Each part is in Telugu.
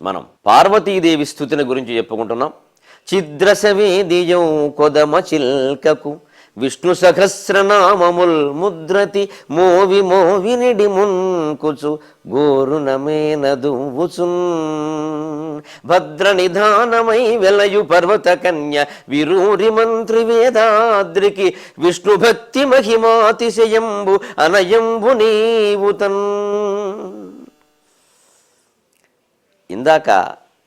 మనం పార్వతీదేవి స్థుతిని గురించి చెప్పుకుంటున్నాం. చిద్రసవేదియం కొదమ చిల్కకు విష్ణు సహస్రనామముల్ ముద్రతి మోవి మోవినిడి మున్కుచు గోరునమేనదువుచున్ భద్ర నిధానమై వెలయు పర్వత కన్య విరూరి మంత్రి వేదాద్రికి విష్ణు భక్తి మహిమాతిశయంబు అనయంబు నీవుతన్ ఇందాక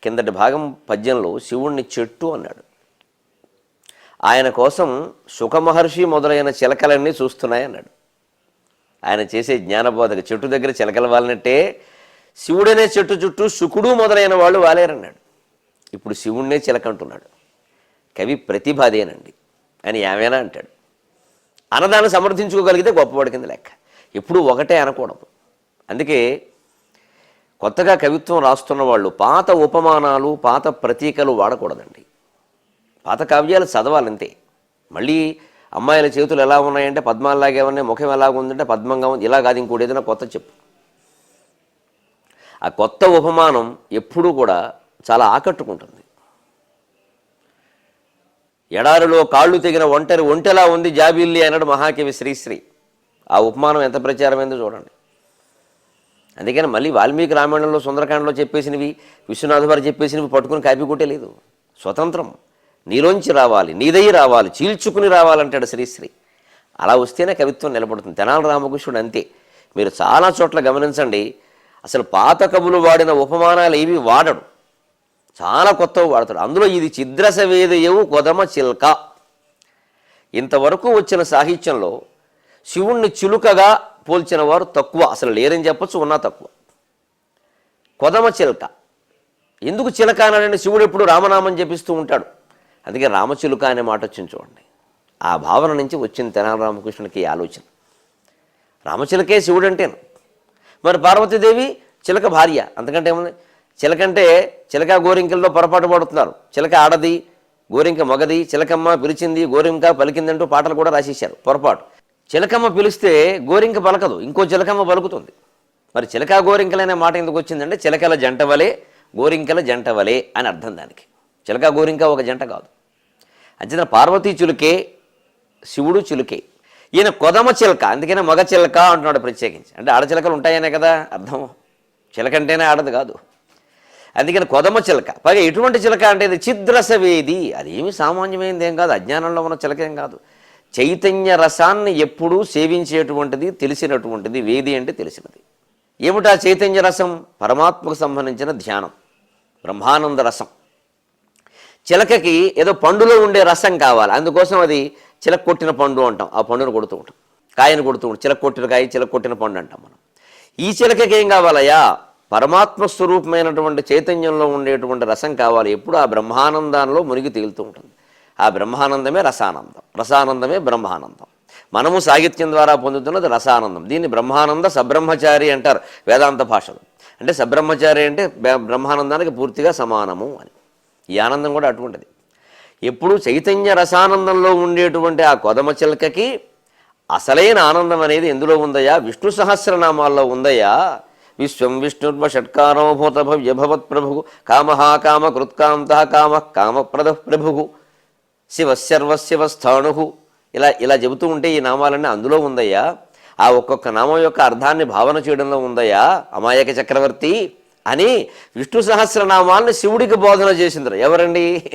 కిందటి భాగం పద్యంలో శివుణ్ణి చెట్టు అన్నాడు. ఆయన కోసం సుఖమహర్షి మొదలైన చిలకలన్నీ చూస్తున్నాయి అన్నాడు. ఆయన చేసే జ్ఞానబోధక చెట్టు దగ్గర చిలకలు వాలినట్టే శివుడనే చెట్టు చుట్టూ శుకుడు మొదలైన వాళ్ళు వాలేరన్నాడు. ఇప్పుడు శివుణ్ణే చిలకంటున్నాడు. కవి ప్రతిభాదేనండి అని ఏమైనా అంటాడు. అన్నదాన్ని సమర్థించుకోగలిగితే గొప్పవాడి కింద లెక్క. ఎప్పుడు ఒకటే అనకూడదు. అందుకే కొత్తగా కవిత్వం రాస్తున్న వాళ్ళు పాత ఉపమానాలు పాత ప్రతీకలు వాడకూడదండి. పాత కావ్యాలు చదవాలంతే. మళ్ళీ అమ్మాయిల చేతులు ఎలా ఉన్నాయంటే పద్మాలాగే ఉన్నాయి ముఖం ఎలాగ ఉందంటే పద్మంగా ఉంది. ఇలా కాదు ఇంకోటి ఏదైనా కొత్త చెప్పు. ఆ కొత్త ఉపమానం ఎప్పుడూ కూడా చాలా ఆకట్టుకుంటుంది. ఎడారిలో కాళ్ళు తెగిన ఒంటరి ఒంటెలా ఉంది జాబిల్లి అన్నాడు మహాకవి శ్రీశ్రీ. ఆ ఉపమానం ఎంత ప్రచారమైందో చూడండి. అందుకని మళ్ళీ వాల్మీకి రామాయణంలో సుందరకాండలో చెప్పేసినవి విశ్వనాథ వారు చెప్పేసినవి పట్టుకుని కాపీ కొట్టేలేదు స్వతంత్రం. నీలోంచి రావాలి నీదై రావాలి చీల్చుకుని రావాలంటాడు శ్రీశ్రీ. అలా వస్తేనే కవిత్వం నిలబడుతుంది. తెనాలి రామకృష్ణుడు అంతే. మీరు చాలా చోట్ల గమనించండి అసలు పాత కవులు వాడిన ఉపమానాలు ఏవి వాడడు. చాలా కొత్తవి వాడతాడు. అందులో ఇది చిద్రస వేదయవు కొదమ చిల్క. ఇంతవరకు వచ్చిన సాహిత్యంలో శివుణ్ణి చిలుకగా పోల్చిన వారు తక్కువ. అసలు లేరని చెప్పొచ్చు ఉన్నా తక్కువ. కొదమ చిలక. ఎందుకు చిలక అన్నాడంటే శివుడు ఎప్పుడు రామనామం జపిస్తూ ఉంటాడు. అందుకే రామచిలుక అనే మాట వచ్చింది చూడండి. ఆ భావన నుంచి వచ్చింది తెనాలి రామకృష్ణుడికి ఆలోచన. రామచిలకే శివుడు అంటేను. మరి పార్వతీదేవి చిలక భార్య. అంతకంటే ఏముంది? చిలకంటే చిలక గోరింకల్లో పొరపాటు పడుతున్నారు. చిలక ఆడది గోరింక మగది చిలకమ్మ పిలిచింది గోరింక పలికిందంటూ పాటలు కూడా రాసేశారు. పొరపాటు. చిలకమ్మ పిలిస్తే గోరింక పలకదు ఇంకో చిలకమ్మ పలుకుతుంది. మరి చిలక గోరింకలనే మాట ఎందుకు వచ్చిందంటే చిలకల జంట వలే గోరింకల జంట వలే అని అర్థం దానికి. చిలక గోరింక ఒక జంట కాదు. అంచేత పార్వతీ చిలుకే శివుడు చిలుకే. ఈయన కొదమ చిలక అందుకనే మగ చిలక అంటున్నాడు ప్రత్యేకించి. అంటే ఆడచిలకలు ఉంటాయనే కదా అర్థం. చిలకంటేనే ఆడదు కాదు. అందుకని కొదమ చిలక పైగా ఎటువంటి చిలక అంటే ఇది చిద్రసవేది. అదేమి సామాన్యమైనది ఏం కాదు అజ్ఞానంలో ఉన్న చిలక ఏం కాదు. చైతన్య రసాన్ని ఎప్పుడూ సేవించేటువంటిది తెలిసినటువంటిది వేది అంటే తెలిసినది. ఏమిటా చైతన్య రసం? పరమాత్మకు సంబంధించిన ధ్యానం బ్రహ్మానంద రసం. చిలకకి ఏదో పండులో ఉండే రసం కావాలి అందుకోసం అది చిలక కొట్టిన పండు అంటాం ఆ పండును కొడుతూ ఉంటాం కాయను కొడుతూ ఉంటాం చిలక కొట్టిన కాయ చిలక కొట్టిన పండు అంటాం మనం. ఈ చిలకకి ఏం కావాలయ్యా? పరమాత్మ స్వరూపమైనటువంటి చైతన్యంలో ఉండేటువంటి రసం కావాలి ఎప్పుడు ఆ బ్రహ్మానందంలో మునిగి తేలుతూ ఉంటుంది. ఆ బ్రహ్మానందమే రసానందం. రసానందమే బ్రహ్మానందం. మనము సాహిత్యం ద్వారా పొందుతున్నది రసానందం. దీన్ని బ్రహ్మానంద సబ్రహ్మచారి అంటారు వేదాంత భాషలో. అంటే సబ్రహ్మచారి అంటే బ్రహ్మానందానికి పూర్తిగా సమానము అని. ఈ ఆనందం కూడా అటువంటిది. ఎప్పుడు చైతన్య రసానందంలో ఉండేటువంటి ఆ కొదమ చిలకకి అసలైన ఆనందం అనేది ఎందులో ఉందయా విష్ణు సహస్రనామాల్లో ఉందయా విశ్వం విష్ణుర్వ షట్కారోభూత భవ్యభవత్ ప్రభు. కామ కామ కృత్కాంత కామ కామప్రద ప్రభు శివశర్వశివస్థాణు. ఇలా ఇలా చెబుతూ ఉంటే ఈ నామాలన్నీ అందులో ఉందయ్యా. ఆ ఒక్కొక్క నామం యొక్క అర్థాన్ని భావన చేయడంలో ఉందయ్యా. అమాయక చక్రవర్తి అని విష్ణు సహస్రనామాలను శివుడికి బోధన చేసింది ఎవరండి?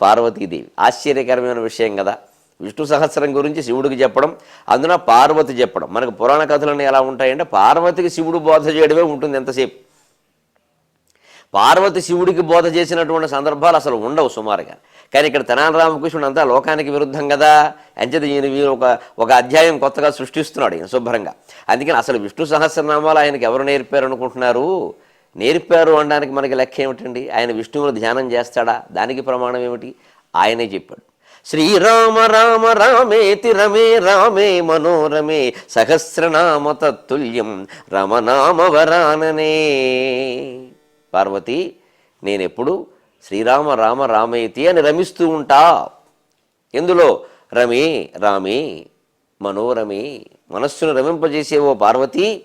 పార్వతీదేవి. ఆశ్చర్యకరమైన విషయం కదా. విష్ణు సహస్రం గురించి శివుడికి చెప్పడం అందున పార్వతి చెప్పడం. మనకు పురాణ కథలన్నీ ఎలా ఉంటాయంటే పార్వతికి శివుడు బోధ చేయడమే ఉంటుంది ఎంతసేపు. పార్వతి శివుడికి బోధ చేసినటువంటి సందర్భాలు అసలు ఉండవు సుమారుగా. కానీ ఇక్కడ తెనాలి రామకృష్ణుడు అంతా లోకానికి విరుద్ధం కదా. అంచేత ఈయన వీరు ఒక ఒక అధ్యాయం కొత్తగా సృష్టిస్తున్నాడు ఈయన శుభ్రంగా. అందుకని అసలు విష్ణు సహస్రనామాలు ఆయనకి ఎవరు నేర్పారు అనుకుంటున్నారు? నేర్పారు అనడానికి మనకి లెక్క ఏమిటండి? ఆయన విష్ణువును ధ్యానం చేస్తాడా? దానికి ప్రమాణం ఏమిటి? ఆయనే చెప్పాడు. శ్రీరామ రామ రామేతి రమే రామే మనోరమే సహస్రనామ తత్తుల్యం రమనామ వరాననే. పార్వతి నేనెప్పుడు శ్రీరామ రామ రామయతి అని రమిస్తూ ఉంటా. ఎందులో? రమే రామే మనోరమి మనస్సును రమింపజేసే ఓ పార్వతి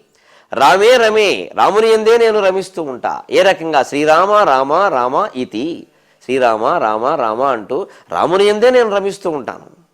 రామే రమే రాముని ఎందే నేను రమిస్తూ ఉంటా. ఏ రకంగా? శ్రీరామ రామ రామ ఇతి. శ్రీరామ రామ రామ అంటూ రాముని ఎందే నేను రమిస్తూ ఉంటాను.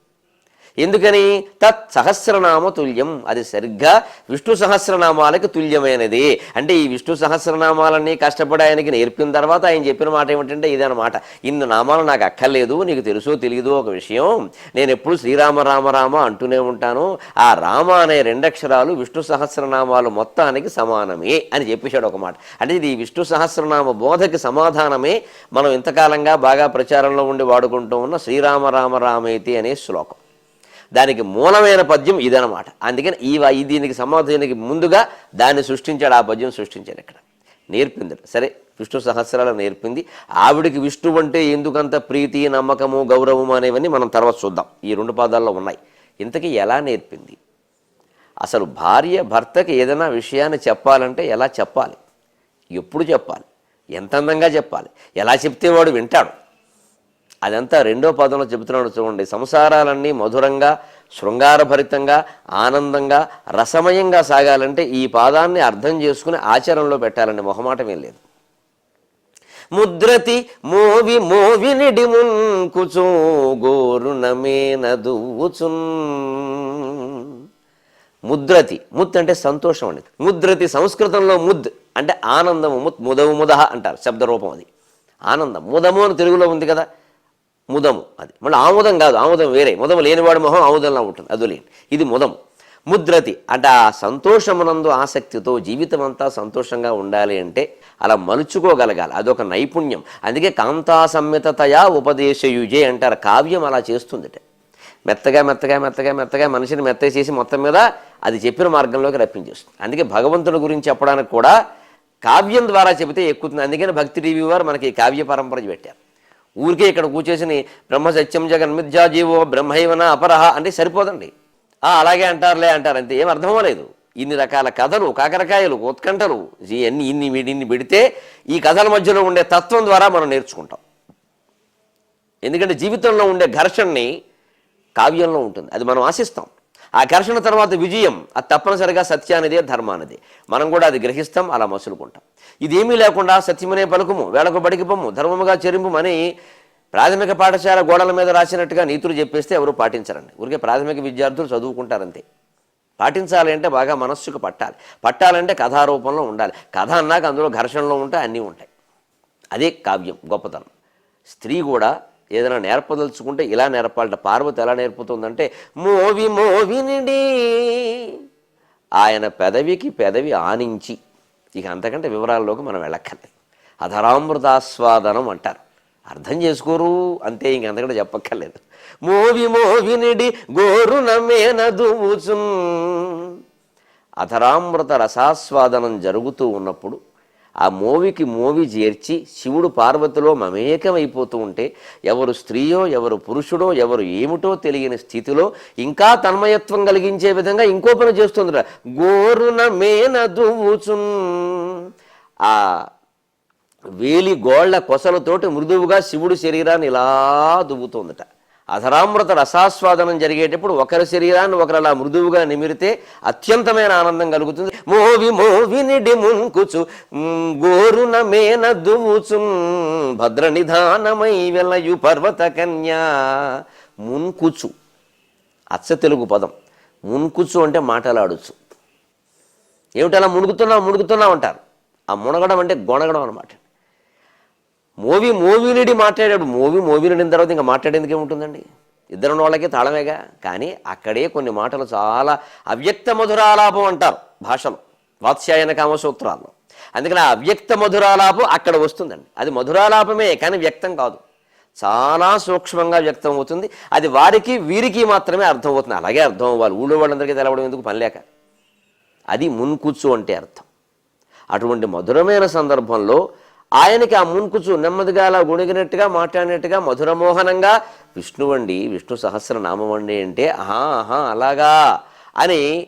ఎందుకని? తత్ సహస్రనామ తుల్యం. అది సరిగ్గా విష్ణు సహస్రనామాలకి తుల్యమైనది. అంటే ఈ విష్ణు సహస్రనామాలన్నీ కష్టపడి ఆయనకి నేర్పిన తర్వాత ఆయన చెప్పిన మాట ఏమిటంటే ఇదనమాట ఇన్ని నామాలు నాకు అక్కర్లేదు నీకు తెలుసో తెలియదో ఒక విషయం. నేను ఎప్పుడు శ్రీరామ రామ రామ అంటూనే ఉంటాను. ఆ రామ అనే రెండక్షరాలు విష్ణు సహస్రనామాలు మొత్తానికి సమానమే అని చెప్పేశాడు ఒక మాట. అంటే ఇది విష్ణు సహస్రనామ బోధకి సమాధానమే. మనం ఇంతకాలంగా బాగా ప్రచారంలో ఉండి వాడుకుంటూ ఉన్న శ్రీరామ రామ రామేతి అనే శ్లోకం. దానికి మూలమైన పద్యం ఇదనమాట అందుకని ఈ ఈ దీనికి సమాధానికి ముందుగా దాన్ని సృష్టించాడు ఆ పద్యం సృష్టించాడు ఇక్కడ. నేర్పింది సరే విష్ణు సహస్రాలు నేర్పింది. ఆవిడికి విష్ణు అంటే ఎందుకంత ప్రీతి నమ్మకము గౌరవము అనేవన్నీ మనం తర్వాత చూద్దాం. ఈ రెండు పాదాల్లో ఉన్నాయి. ఇంతకీ ఎలా నేర్పింది? అసలు భార్య భర్తకి ఏదైనా విషయాన్ని చెప్పాలంటే ఎలా చెప్పాలి? ఎప్పుడు చెప్పాలి? ఎంత అందంగా చెప్పాలి? ఎలా చెప్తే వాడు వింటాడు? అదంతా రెండో పదంలో చెబుతున్నాడు చూడండి. సంసారాలన్నీ మధురంగా శృంగారభరితంగా ఆనందంగా రసమయంగా సాగాలంటే ఈ పాదాన్ని అర్థం చేసుకుని ఆచరణలో పెట్టాలండి. మొహమాటమేం లేదు. ముద్రతి మోవి మోవినిడి మున్కుచో గోరునమేన ముద్రతి ముత్ అంటే సంతోషం అండి. ముద్రతి సంస్కృతంలో ముద్ అంటే ఆనందము ముత్ ముదవు ముదహ అంటారు శబ్దరూపం అది. ఆనందం ముదము అని తెలుగులో ఉంది కదా. ముదము అది. మళ్ళీ ఆముదం కాదు ఆముదం వేరే. ముదము లేనివాడు మొహం ఆముదంలా ఉంటుంది అదులేని ఇది ముదము. ముద్రతి అంటే ఆ సంతోషమునందు ఆసక్తితో జీవితం అంతా సంతోషంగా ఉండాలి అంటే అలా మలుచుకోగలగాలి. అదొక నైపుణ్యం. అందుకే కాంతా సంయతతయా ఉపదేశయుజే అంటారు. కావ్యం అలా చేస్తుందిట. మెత్తగా మెత్తగా మెత్తగా మెత్తగా మనిషిని మెత్త చేసి మొత్తం మీద అది చెప్పిన మార్గంలోకి రప్పించేస్తుంది. అందుకే భగవంతుడి గురించి చెప్పడానికి కూడా కావ్యం ద్వారా చెబితే ఎక్కుతుంది. అందుకని భక్తి టీవీ వారు మనకి ఈ కావ్య పరంపర పెట్టారు. ఊరికే ఇక్కడ కూర్చేసి బ్రహ్మ సత్యం జగన్ మిథ్యా జీవో బ్రహ్మైవన అపరహ అంటే సరిపోదండి. ఆ అలాగే అంటారులే అంటారు అంతే ఏం అర్థమో ఇన్ని రకాల కథలు కాకరకాయలు ఉత్కంఠలు ఇవన్నీ ఇన్ని ఇన్ని పెడితే ఈ కథల మధ్యలో ఉండే తత్వం ద్వారా మనం నేర్చుకుంటాం. ఎందుకంటే జీవితంలో ఉండే ఘర్షణని కావ్యంలో ఉంటుంది అది మనం ఆశిస్తాం. ఆ ఘర్షణ తర్వాత విజయం అది తప్పనిసరిగా సత్యానిదే ధర్మానిదే. మనం కూడా అది గ్రహిస్తాం అలా మసులుకుంటాం. ఇదేమీ లేకుండా సత్యమనే పలుకుము వేళకు బడికి పొమ్ము ధర్మముగా చెరింపు అని ప్రాథమిక పాఠశాల గోడల మీద రాసినట్టుగా నీతులు చెప్పేస్తే ఎవరు పాటించరండి. ఊరికే ప్రాథమిక విద్యార్థులు చదువుకుంటారంతే. పాటించాలి అంటే బాగా మనస్సుకు పట్టాలి. పట్టాలంటే కథారూపంలో ఉండాలి. కథ అన్నాక అందులో ఘర్షణలో ఉంటాయి అన్నీ ఉంటాయి. అదే కావ్యం గొప్పతనం. స్త్రీ కూడా ఏదైనా నేర్పదలుచుకుంటే ఇలా నేర్పాలట. పార్వతి ఎలా నేర్పుతుందంటే మోవి మోవినిడి ఆయన పెదవికి పెదవి ఆనించి. ఇక అంతకంటే వివరాల్లోకి మనం వెళ్ళక్కర్లేదు. అధరామృతాస్వాదనం అంటారు. అర్థం చేసుకోరు అంతే ఇంక అంతకంటే చెప్పక్కర్లేదు. మోవి మోవినిడి గోరు నమ్మేనదువుచున్ అధరామృత రసాస్వాదనం జరుగుతూ ఉన్నప్పుడు ఆ మోవికి మోవి చేర్చి శివుడు పార్వతిలో మమేకమైపోతూ ఉంటే ఎవరు స్త్రీయో ఎవరు పురుషుడో ఎవరు ఏమిటో తెలియని స్థితిలో ఇంకా తన్మయత్వం కలిగించే విధంగా ఇంకో పని చేస్తుందిరా. గోరున మేన దువ్వుచున్. ఆ వేలి గోళ్ళ కొసలతోటి మృదువుగా శివుడు శరీరాన్ని ఇలా దువ్వుతోందట. అధరామృత రసాస్వాదనం జరిగేటప్పుడు ఒకరి శరీరాన్ని ఒకరు అలా మృదువుగా నిమిరితే అత్యంతమైన ఆనందం కలుగుతుంది. మోవి మోవినిడి మున్కుచు గోరున మేన దువ్వుచు భద్ర నిధానమై వెలయు పర్వత కన్యా. మున్కుచు అచ్చ తెలుగు పదం. మున్కుచు అంటే మాటలాడుచు. ఏమిటలా మునుగుతున్నావు మునుగుతున్నావు అంటారు. ఆ మునగడం అంటే గొనగడం అనమాట మోవి మోవినుడి మాట్లాడాడు. మోవి మోవినుడిన తర్వాత ఇంకా మాట్లాడేందుకు ఏముంటుందండి ఇద్దరు వాళ్ళకి తాళమేగా. కానీ అక్కడే కొన్ని మాటలు చాలా అవ్యక్త మధురాలాపం అంటారు భాషలో వాత్స్యాయన కామసూత్రాల్లో. అందుకని ఆ అవ్యక్త మధురాలాపం అక్కడ వస్తుందండి. అది మధురాలాపమే కానీ వ్యక్తం కాదు. చాలా సూక్ష్మంగా వ్యక్తం అవుతుంది. అది వారికి వీరికి మాత్రమే అర్థం అవుతుంది అలాగే అర్థం అవ్వాలి ఊళ్ళో వాళ్ళందరికీ తెలవడం ఎందుకు పనిలేక అది మున్కూర్చు అంటే అర్థం. అటువంటి మధురమైన సందర్భంలో ఆయనకి ఆ మున్కుచు నెమ్మదిగా అలా గుణిగినట్టుగా మాట్లాడినట్టుగా మధురమోహనంగా విష్ణువండి విష్ణు సహస్రనామం అండి అంటే ఆహా ఆహా అలాగా అని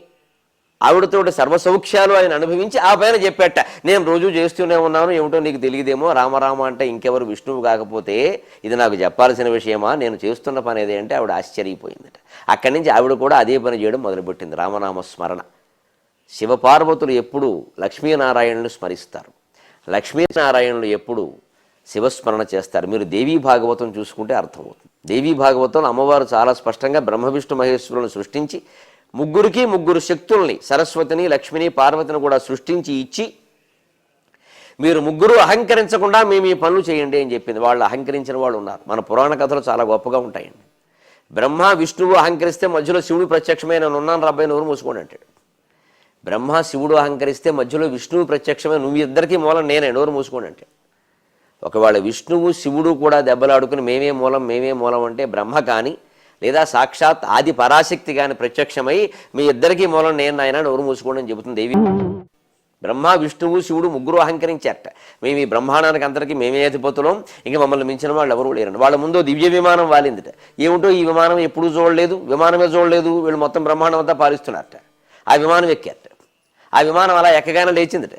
ఆవిడతోటి సర్వసౌఖ్యాలు ఆయన అనుభవించి ఆ పైన చెప్పేట. నేను రోజు చేస్తూనే ఉన్నాను ఏమిటో నీకు తెలియదేమో రామరామ అంటే ఇంకెవరు విష్ణువు కాకపోతే ఇది నాకు చెప్పాల్సిన విషయమా? నేను చేస్తున్న పని ఏది? అంటే ఆవిడ ఆశ్చర్యపోయిందట. అక్కడి నుంచి ఆవిడ కూడా అదే పని చేయడం మొదలుపెట్టింది. రామనామ స్మరణ శివపార్వతులు ఎప్పుడు లక్ష్మీనారాయణులు స్మరిస్తారు. లక్ష్మీనారాయణులు ఎప్పుడు శివస్మరణ చేస్తారు. మీరు దేవీ భాగవతం చూసుకుంటే అర్థమవుతుంది. దేవీ భాగవతం అమ్మవారు చాలా స్పష్టంగా బ్రహ్మ విష్ణు మహేశ్వరులను సృష్టించి ముగ్గురికి ముగ్గురు శక్తుల్ని సరస్వతిని లక్ష్మిని పార్వతిని కూడా సృష్టించి ఇచ్చి మీరు ముగ్గురు అహంకరించకుండా మేము ఈ పనులు చేయండి అని చెప్పింది. వాళ్ళు అహంకరించిన వాళ్ళు ఉన్నారు. మన పురాణ కథలు చాలా గొప్పగా ఉంటాయండి. బ్రహ్మ విష్ణువు అహంకరిస్తే మధ్యలో శివుడు ప్రత్యక్షమైన ఉన్నాను రాబాయి నోరు మూసుకోండి అంటాడు. బ్రహ్మ శివుడు అహంకరిస్తే మధ్యలో విష్ణువు ప్రత్యక్షమే. నువ్వు ఇద్దరికీ మూలం నేనే నోరు మూసుకోండి అంటే. ఒకవేళ విష్ణువు శివుడు కూడా దెబ్బలాడుకుని మేమే మూలం మేమే మూలం అంటే బ్రహ్మ కానీ లేదా సాక్షాత్ ఆది పరాశక్తి కానీ ప్రత్యక్షమై మీ ఇద్దరికీ మూలం నేను నాయన నోరు మూసుకోండి అని చెబుతుంది దేవి. బ్రహ్మ విష్ణువు శివుడు ముగ్గురు అహంకరించారట. మేము ఈ బ్రహ్మాండానికి అందరికీ మేమే అధిపతులం. ఇంకా మమ్మల్ని మించిన వాళ్ళు ఎవరూ లేరండి. వాళ్ళ ముందు దివ్య విమానం వాలిందిట. ఏమిటో ఈ విమానం ఎప్పుడూ చూడలేదు విమానమే చూడలేదు వీళ్ళు మొత్తం బ్రహ్మాండం అంతా పాలిస్తున్నారట. ఆ విమానం ఎక్కారు. ఆ విమానం అలా ఎక్కగానే లేచిందట.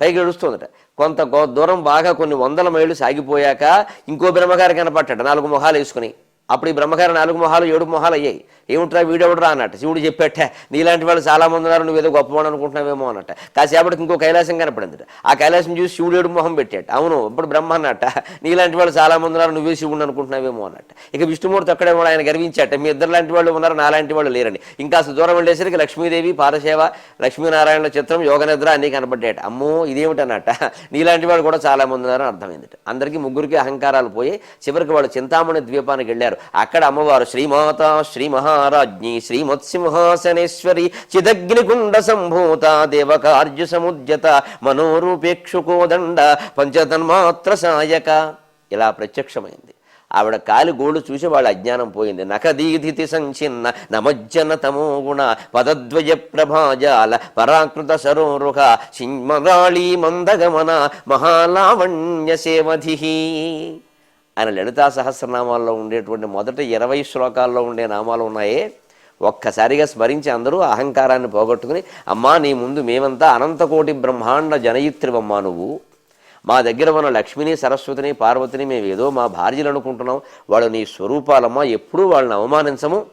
పైకి నడుస్తుందట కొంత దూరం బాగా కొన్ని వందల మైళ్ళు సాగిపోయాక ఇంకో బ్రహ్మగారి కనపడ్డాడు. నాలుగు మొహాలు వేసుకుని. అప్పుడు ఈ బ్రహ్మగారి నాలుగు మొహాలు ఏడు మొహాలు అయ్యాయి. ఏమిట్రా వీడెవడరా అన్నట్టు. శివుడు చెప్పేట నీలాంటి వాళ్ళు చాలా మంది ఉన్నారు నువ్వు ఏదో గొప్పవాడు అనుకుంటున్నావేమో అన్నట్ట. కాసేపటికి ఇంకో కైలాసం కనపడింది ఆ కైలాసం చూసి శివుడు ఏడు మొహం పెట్టాడు. అవును ఇప్పుడు బ్రహ్మ అన్నట్ట నీలాంటి వాళ్ళు చాలా మంది ఉన్నారు నువ్వే శివుడు అనుకుంటున్నావేమో అన్నట్ట. ఇక విష్ణుమూర్తి అక్కడే కూడా ఆయన గర్వించాట మీ ఇద్దరు లాంటి వాళ్ళు ఉన్నారు నాలాంటి వాళ్ళు లేరని. ఇంకా అసలు దూరం వెళ్ళేసరికి లక్ష్మీదేవి పాదసేవ లక్ష్మీనారాయణ చిత్రం యోగనిద్ర అన్నీ కనపడ్డాట అమ్మో ఇదేమిటన్నట్ట నీలాంటి వాళ్ళు కూడా చాలా మంది ఉన్నారని అర్థమైంది అందరికీ ముగ్గురికి అహంకారాలు పోయి చివరికి వాళ్ళు చింతామణి ద్వీపానికి వెళ్ళారు. అక్కడ అమ్మవారు శ్రీమాత శ్రీ మహారాజ్ఞి శ్రీమత్సింహాసనేశ్వరి చిదగ్నిగుండ సంభూత దేవకార్య సముద్యత మనోరూపేక్షుకోదండ పంచతన్మాత్ర సాయక. ఇలా ప్రత్యక్షమైంది. ఆవిడ కాలి గోళ్ళు చూసి వాళ్ళ అజ్ఞానం పోయింది. నఖదీధితి సంచిన్న నమజ్జన తమో గుణ పదద్వయ ప్రభాజాల పరాకృత సరోరుహ సింహరాళీ మందగమన మహాలావణ్య సేవధి ఆయన లలితా సహస్రనామాల్లో ఉండేటువంటి మొదటి ఇరవై శ్లోకాల్లో ఉండే నామాలు ఉన్నాయే. ఒక్కసారిగా స్మరించి అందరూ అహంకారాన్ని పోగొట్టుకుని అమ్మా నీ ముందు మేమంతా అనంతకోటి బ్రహ్మాండ జనయిత్రివమ్మా నువ్వు. మా దగ్గర ఉన్న లక్ష్మిని సరస్వతిని పార్వతిని మేము ఏదో మా భార్యలు అనుకుంటున్నాం. వాళ్ళు నీ స్వరూపాలమ్మా ఎప్పుడూ వాళ్ళని అవమానించము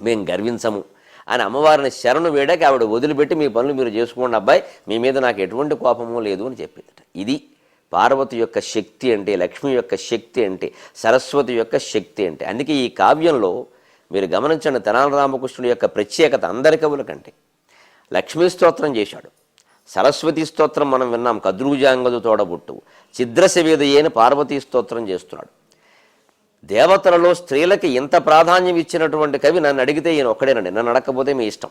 మేము గర్వించము. అని అమ్మవారిని శరణు వేడాక ఆవిడ వదిలిపెట్టి మీ పనులు మీరు చేసుకోండి అబ్బాయి మీ మీద నాకు ఎటువంటి కోపము లేదు అని చెప్పిందట. ఇది పార్వతి యొక్క శక్తి అంటే లక్ష్మి యొక్క శక్తి అంటే సరస్వతి యొక్క శక్తి అంటే. అందుకే ఈ కావ్యంలో మీరు గమనించండి తెనాల రామకృష్ణుడి యొక్క ప్రత్యేకత అందరి కవుల కంటే. లక్ష్మీ స్తోత్రం చేశాడు. సరస్వతి స్తోత్రం మనం విన్నాం కద్రూజాంగదు తోడబుట్టు. చిద్రశవేద అని పార్వతీ స్తోత్రం చేస్తున్నాడు. దేవతలలో స్త్రీలకి ఇంత ప్రాధాన్యం ఇచ్చినటువంటి కవి నన్ను అడిగితే ఈయన ఒక్కడేనండి. నన్ను అడగకపోతే మీ ఇష్టం.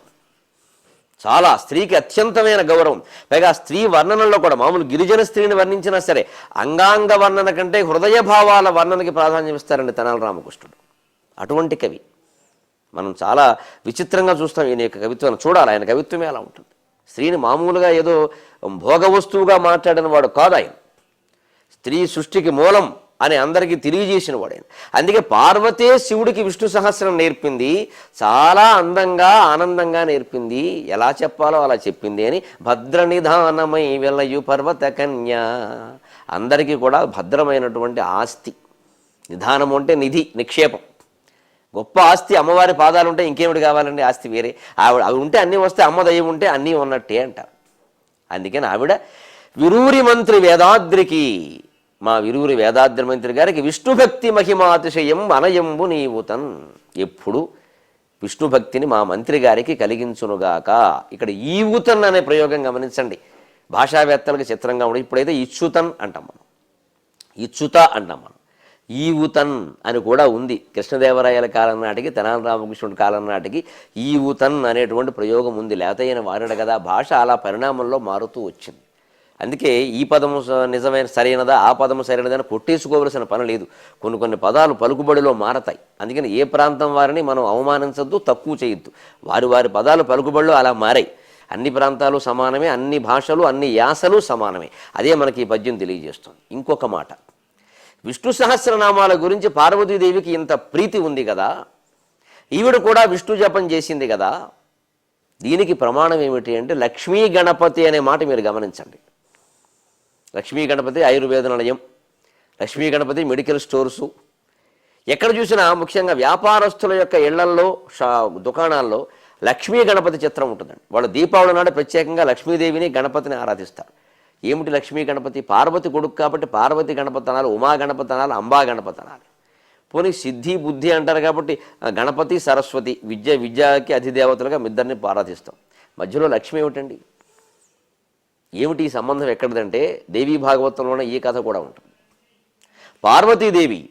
చాలా స్త్రీకి అత్యంతమైన గౌరవం. పైగా స్త్రీ వర్ణనలో కూడా మామూలు గిరిజన స్త్రీని వర్ణించినా సరే అంగాంగ వర్ణన కంటే హృదయ భావాల వర్ణనకి ప్రాధాన్యం ఇస్తారండి తెనాల రామకృష్ణుడు. అటువంటి కవి. మనం చాలా విచిత్రంగా చూస్తాం ఈయన యొక్క కవిత్వాన్ని. చూడాలి ఆయన కవిత్వమే అలా ఉంటుంది. స్త్రీని మామూలుగా ఏదో భోగ వస్తువుగా మాట్లాడిన వాడు కాదు ఆయన. స్త్రీ సృష్టికి మూలం అని అందరికీ తెలియజేసిన వాడైన అందుకే పార్వతే శివుడికి విష్ణు సహస్రం నేర్పింది చాలా అందంగా ఆనందంగా నేర్పింది. ఎలా చెప్పాలో అలా చెప్పింది అని భద్ర నిధానమై వెళ్ళయు పర్వత కన్య. అందరికీ కూడా భద్రమైనటువంటి ఆస్తి. నిధానం అంటే నిధి నిక్షేపం. గొప్ప ఆస్తి అమ్మవారి పాదాలు ఉంటే ఇంకేమిటి కావాలండి? ఆస్తి వేరే. ఆవిడ అవి ఉంటే అన్నీ వస్తే అమ్మ దయ్యం ఉంటే అన్నీ ఉన్నట్టే అంటారు. అందుకని ఆవిడ విరూరి మంత్రి వేదాద్రికి మా విరూరి వేదాద్రమంత్రి గారికి విష్ణుభక్తి మహిమాతిశయం అనయంబు నీవుతన్ ఎప్పుడు విష్ణుభక్తిని మా మంత్రి గారికి కలిగించునుగాక. ఇక్కడ ఈవుతన్ అనే ప్రయోగం గమనించండి. భాషావేత్తలకు చిత్రంగా ఉండదు ఇప్పుడైతే ఇచ్చుతన్ అంటాం మనం. ఇచ్చుత అంటాం మనం. ఈవుతన్ అని కూడా ఉంది. కృష్ణదేవరాయల కాలం నాటికి తెనాలి రామకృష్ణుడి కాలం నాటికి ఈవుతన్ అనేటువంటి ప్రయోగం ఉంది. లేతైన ఈయన కదా. భాష అలా పరిణామంలో మారుతూ వచ్చింది. అందుకే ఈ పదము నిజమైన సరైనదా ఆ పదము సరైనదని కొట్టేసుకోవలసిన పని లేదు. కొన్ని కొన్ని పదాలు పలుకుబడిలో మారతాయి. అందుకని ఏ ప్రాంతం వారిని మనం అవమానించద్దు తక్కువ చేయొద్దు. వారి వారి పదాలు పలుకుబడిలో అలా మారాయి. అన్ని ప్రాంతాలు సమానమే అన్ని భాషలు అన్ని యాసలు సమానమే. అదే మనకి ఈ పద్యం తెలియజేస్తుంది. ఇంకొక మాట. విష్ణు సహస్రనామాల గురించి పార్వతీదేవికి ఇంత ప్రీతి ఉంది కదా? ఈవిడ కూడా విష్ణు జపం చేసింది కదా? దీనికి ప్రమాణం ఏమిటి అంటే లక్ష్మీ గణపతి అనే మాట మీరు గమనించండి. లక్ష్మీ గణపతి ఆయుర్వేద నిలయం లక్ష్మీ గణపతి మెడికల్ స్టోర్సు. ఎక్కడ చూసినా ముఖ్యంగా వ్యాపారస్తుల యొక్క ఇళ్ళల్లో షా దుకాణాల్లో లక్ష్మీ గణపతి చిత్రం ఉంటుందండి. వాళ్ళు దీపావళి నాడు ప్రత్యేకంగా లక్ష్మీదేవిని గణపతిని ఆరాధిస్తారు. ఏమిటి లక్ష్మీ గణపతి? పార్వతి కొడుకు కాబట్టి పార్వతి గణపతి అనాలి ఉమా గణపతి అనాలి అంబా గణపతి అనాలి. పోనీ సిద్ధి బుద్ధి అంటారు కాబట్టి గణపతి సరస్వతి విద్య విద్యకి అధిదేవతలుగా మీ ఇద్దరిని ఆరాధిస్తాం. మధ్యలో లక్ష్మి ఏమిటండి? ఏమిటి ఈ సంబంధం ఎక్కడిదంటే దేవీ భాగవతంలోనే ఈ కథ కూడా ఉంటుంది. పార్వతీదేవి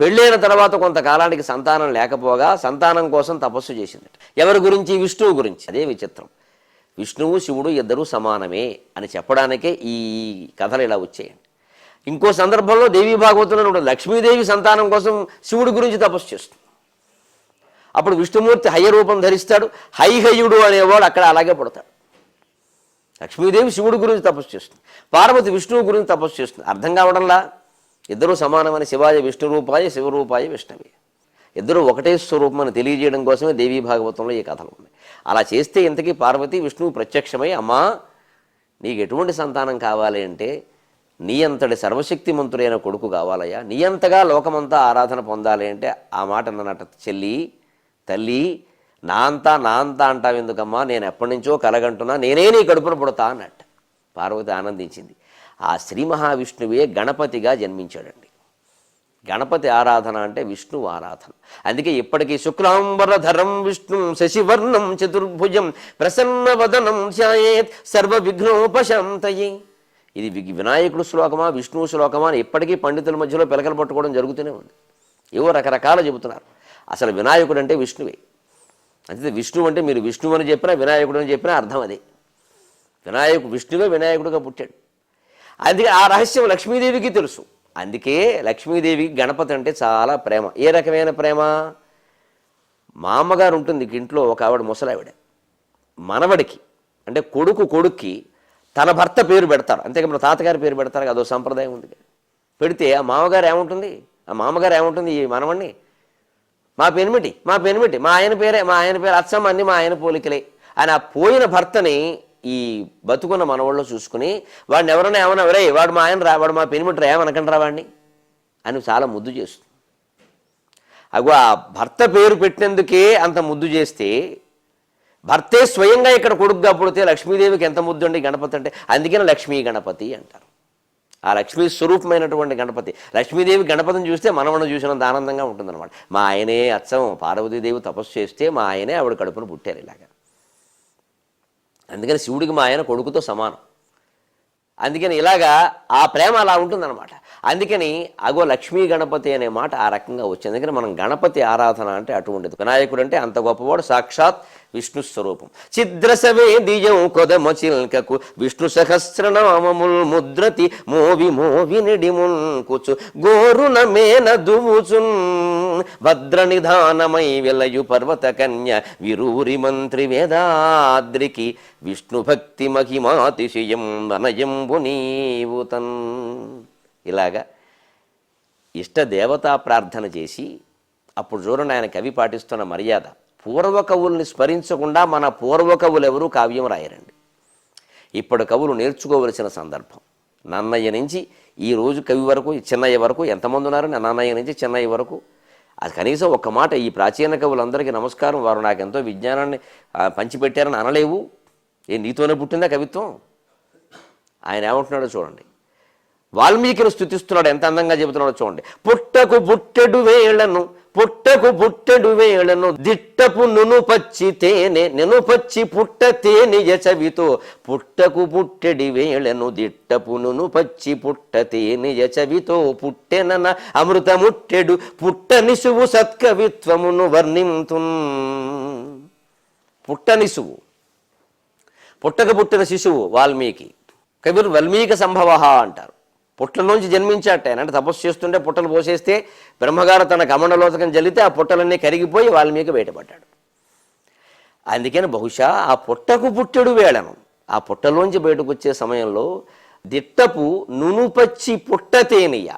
పెళ్ళైన తర్వాత కొంతకాలానికి సంతానం లేకపోగా సంతానం కోసం తపస్సు చేసిందట. ఎవరి గురించి? విష్ణువు గురించి. అదే విచిత్రం. విష్ణువు శివుడు ఇద్దరూ సమానమే అని చెప్పడానికే ఈ కథలు ఇలా వచ్చాయండి. ఇంకో సందర్భంలో దేవీ భాగవతంలో ఉంటుంది లక్ష్మీదేవి సంతానం కోసం శివుడి గురించి తపస్సు చేస్తుంది. అప్పుడు విష్ణుమూర్తి హయ్య రూపం ధరిస్తాడు. హైహయుడు అనేవాడు అక్కడ అలాగే పుడతాడు. లక్ష్మీదేవి శివుడు గురించి తపస్సు చేస్తుంది. పార్వతి విష్ణువు గురించి తపస్సు చేస్తుంది. అర్థం కావడంలా? ఇద్దరూ సమానమని శివాయ విష్ణు రూపాయ శివరూపాయ విష్ణవి. ఇద్దరు ఒకటే స్వరూపం అని తెలియజేయడం కోసమే దేవీ భాగవతంలో ఈ కథలు ఉన్నాయి. అలా చేస్తే ఇంతకీ పార్వతి విష్ణువు ప్రత్యక్షమై అమ్మా నీకు ఎటువంటి సంతానం కావాలి అంటే నీ అంతటి సర్వశక్తిమంతుడైన కొడుకు కావాలయ్యా. నీ అంతగా లోకమంతా ఆరాధన పొందాలి అంటే ఆ మాట అన్నట చెల్లి తల్లి నా అంతా నా అంతా అంటావు ఎందుకమ్మా? నేను ఎప్పటి నుంచో కలగంటున్నా నేనే నీ కడుపున పుడతా అన్నట్టు పార్వతి ఆనందించింది. ఆ శ్రీ మహావిష్ణువే గణపతిగా జన్మించాడండి. గణపతి ఆరాధన అంటే విష్ణువు ఆరాధన. అందుకే ఇప్పటికీ శుక్లాంబరధరం విష్ణు శశివర్ణం చతుర్భుజం ప్రసన్నవదనం ధ్యాయేత్ సర్వ విఘ్నోపశాంతయే ఇది వి- వినాయకుడు శ్లోకమా విష్ణువు శ్లోకమా అని ఇప్పటికీ పండితుల మధ్యలో పిలకలు పట్టుకోవడం జరుగుతూనే ఉంది. ఏవో రకరకాలు చెబుతున్నారు. అసలు వినాయకుడు అంటే విష్ణువే. అంతే విష్ణువు అంటే మీరు విష్ణువు అని చెప్పినా వినాయకుడు అని చెప్పినా అర్థం అదే. వినాయకు విష్ణువే వినాయకుడుగా పుట్టాడు. అందుకే ఆ రహస్యం లక్ష్మీదేవికి తెలుసు. అందుకే లక్ష్మీదేవికి గణపతి అంటే చాలా ప్రేమ. ఏ రకమైన ప్రేమ? మా అమ్మగారు ఉంటుంది ఇంట్లో ఒక ఆవిడ ముసలావిడ. మనవడికి అంటే కొడుకు కొడుక్కి తన భర్త పేరు పెడతారు. అంతే మన తాతగారి పేరు పెడతారు. కదా, అదో సంప్రదాయం ఉంది. పెడితే ఆ మామగారు ఏముంటుంది? ఆ మామగారు ఏముంటుంది ఈ మనవణ్ణి? మా పెనిమిటి మా పెనిమిటి మా ఆయన పేరే మా ఆయన పేరు అచ్చమ్మ అన్ని మా ఆయన పోలికలే. అని ఆ పోయిన భర్తని ఈ బతుకున్న మనవాళ్ళు చూసుకుని వాడిని ఎవరైనా ఏమన్నా ఎవరే వాడు మా ఆయన రా వాడు మా పెనిమిటి ఏమనకండి రా వాడిని? అని చాలా ముద్దు చేస్తుంది. అగో ఆ భర్త పేరు పెట్టినందుకే అంత ముద్దు చేస్తే భర్తే స్వయంగా ఇక్కడ కొడుకుగా పుడితే లక్ష్మీదేవికి ఎంత ముద్దు అండి గణపతి అంటే? అందుకనే లక్ష్మీ గణపతి అంటారు. ఆ లక్ష్మీ స్వరూపమైనటువంటి గణపతి. లక్ష్మీదేవి గణపతిని చూస్తే మనవను చూసినంత ఆనందంగా ఉంటుందన్నమాట. మా ఆయనే అచ్చం పార్వతీదేవి తపస్సు చేస్తే మా ఆయనే ఆవిడ కడుపును పుట్టారు ఇలాగా. అందుకని శివుడికి మా ఆయన కొడుకుతో సమానం. అందుకని ఇలాగా ఆ ప్రేమ అలా ఉంటుందన్నమాట. అందుకని అగో లక్ష్మీ గణపతి అనే మాట ఆ రకంగా వచ్చింది. అందుకని మనం గణపతి ఆరాధన అంటే అటువంటిది. వినాయకుడు అంటే అంత గొప్పవాడు సాక్షాత్ విష్ణు స్వరూపం. చిద్రసవే దియం కొదమ చిల్కకు విష్ణు సహస్రనామముల్ ముద్రతి మోవి మోవి నిడిమున్ కూచు గోరున మేన దువుచున్ భద్ర నిధానమై వెలయు పర్వత కన్య విరూరి మంత్రి వేదాద్రికి విష్ణు భక్తి మహిమాతిశయం వనయంబు నీవుతన్ ఇలాగా ఇష్ట దేవతా ప్రార్థన చేసి అప్పుడు చూడండి ఆయన కవి పాటిస్తున్న మర్యాద. పూర్వ కవుల్ని స్మరించకుండా మన పూర్వ కవులు ఎవరూ కావ్యం రాయరండి. ఇప్పుడు కవులు నేర్చుకోవలసిన సందర్భం. నన్నయ్య నుంచి ఈ రోజు కవి వరకు చిన్నయ్య వరకు ఎంతమంది ఉన్నారు? నన్నయ్య నుంచి చిన్నయ్య వరకు. అది కనీసం ఒక్క మాట ఈ ప్రాచీన కవులందరికీ నమస్కారం. వారు నాకు ఎంతో విజ్ఞానాన్ని పంచిపెట్టారని అనలేవు. ఏ నీతోనే పుట్టిందా కవిత్వం? ఆయన ఏమంటున్నాడో చూడండి. వాల్మీకిని స్థుతిస్తున్నాడు. ఎంత అందంగా చెబుతున్నాడో చూడండి. పుట్టకు పుట్టెడు వేళను పుట్టకు పుట్టెడు వేళను దిట్టపు నును పచ్చి తేనె నెను పచ్చి పుట్ట తేనె యచవితో పుట్టకు పుట్టెడి వేళను దిట్టపు నును పచ్చి పుట్ట తేనె యచవితో పుట్టెనన అమృతముట్టెడు పుట్ట నిసువు సత్కవిత్వమును వర్ణింతున్. పుట్ట నిసువు. పుట్టక పుట్టిన శిశువు వాల్మీకి. కవిరు వాల్మీకి సంభవ అంటారు. పుట్టలోంచి జన్మించాట. ఆయన అంటే తపస్సు చేస్తుంటే పుట్టలు పోసేస్తే బ్రహ్మగారు తన కమండలోతకం జల్లితే ఆ పుట్టలన్నీ కరిగిపోయి వాల్మీకి బయటపడ్డాడు. అందుకని బహుశా ఆ పుట్టకు పుట్టెడు వేళను. ఆ పుట్టలోంచి బయటకు వచ్చే సమయంలో దిట్టపు నునుపచ్చి పుట్ట తేనెయ్య.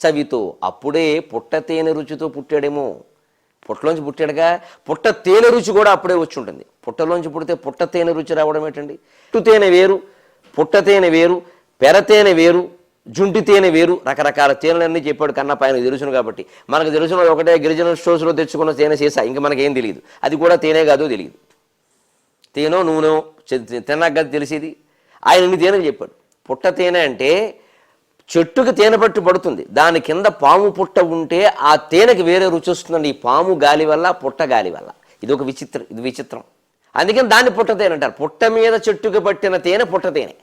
చవితో అప్పుడే పుట్ట తేనె రుచితో పుట్టాడేమో. పుట్టలోంచి పుట్టాడుగా పుట్ట తేనె రుచి కూడా అప్పుడే వచ్చి ఉంటుంది పుట్టలోంచి పుడితే పుట్ట తేనె రుచి రావడం ఏంటండి? పుట్టు తేనె వేరు పుట్ట తేనె వేరు పెర తేనె వేరు జుంటి తేనె వేరు రకరకాల తేనెలన్నీ చెప్పాడు కన్నప్ప ఆయన తెలుసును కాబట్టి. మనకు తెలుసున్న ఒకటే గిరిజన స్టోర్స్లో తెచ్చుకున్న తేనె సీసా ఇంకా మనకేం తెలియదు అది కూడా తేనె కాదో తెలియదు తేనో నూనె తిన్నాక తెలిసేది. ఆయన ఇన్ని తేనెలు చెప్పాడు. పుట్ట తేనె అంటే చెట్టుకి తేనె పట్టు పడుతుంది. దాని కింద పాము పుట్ట ఉంటే ఆ తేనెకి వేరే రుచి వస్తుందండి. ఈ పాము గాలి వల్ల పుట్ట గాలి వల్ల. ఇది ఒక విచిత్రం ఇది విచిత్రం. అందుకని దాన్ని పుట్ట తేనె అంటారు. పుట్ట మీద చెట్టుకి పట్టిన తేనె పుట్ట తేనె.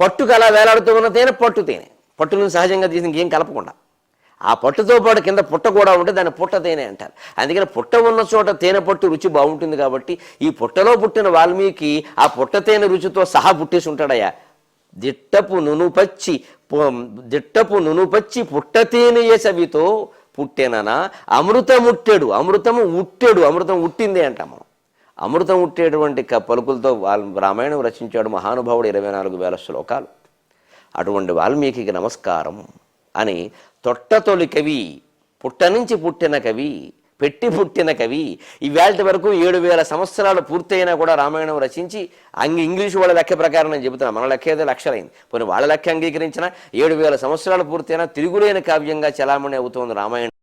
పట్టుకు అలా వేలాడుతూ ఉన్న తేనె పట్టు తేనె. పట్టును సహజంగా తీసి ఇంకేం కలపకుండా. ఆ పట్టుతో పాటు కింద పుట్ట కూడా ఉంటే దాన్ని పుట్ట తేనె అంటారు. అందుకని పుట్ట ఉన్న చోట తేనె పట్టు రుచి బాగుంటుంది కాబట్టి ఈ పుట్టలో పుట్టిన వాల్మీకి ఆ పుట్ట తేనె రుచితో సహా పుట్టేసి ఉంటాడయ్యా. దిట్టపు నునుపచ్చి పు- దిట్టపు నునుపచ్చి పుట్ట తేనెయ సవితో పుట్టెననా? అమృతముట్టెడు అమృతము ఉట్టెడు. అమృతం ఉట్టిందే అంటాం మనం అమృతం ఉట్టేటువంటి పలుకులతో వాల్ రామాయణం రచించాడు మహానుభావుడు ఇరవై నాలుగు వేల శ్లోకాలు. అటువంటి వాల్మీకి నమస్కారం అని తొట్టతొలి కవి పుట్ట నుంచి పుట్టిన కవి పెట్టి పుట్టిన కవి ఇవాళ వరకు ఏడు వేల సంవత్సరాలు పూర్తయినా కూడా రామాయణం రచించి అంగి ఇంగ్లీషు వాళ్ళ లెక్క ప్రకారం నేను చెబుతున్నా. మన లెక్క ఏదో లక్షలైంది. పోనీ వాళ్ళ లెక్క అంగీకరించిన ఏడు వేల సంవత్సరాలు పూర్తయినా తిరుగులేని కావ్యంగా చలామణి అవుతోంది రామాయణం.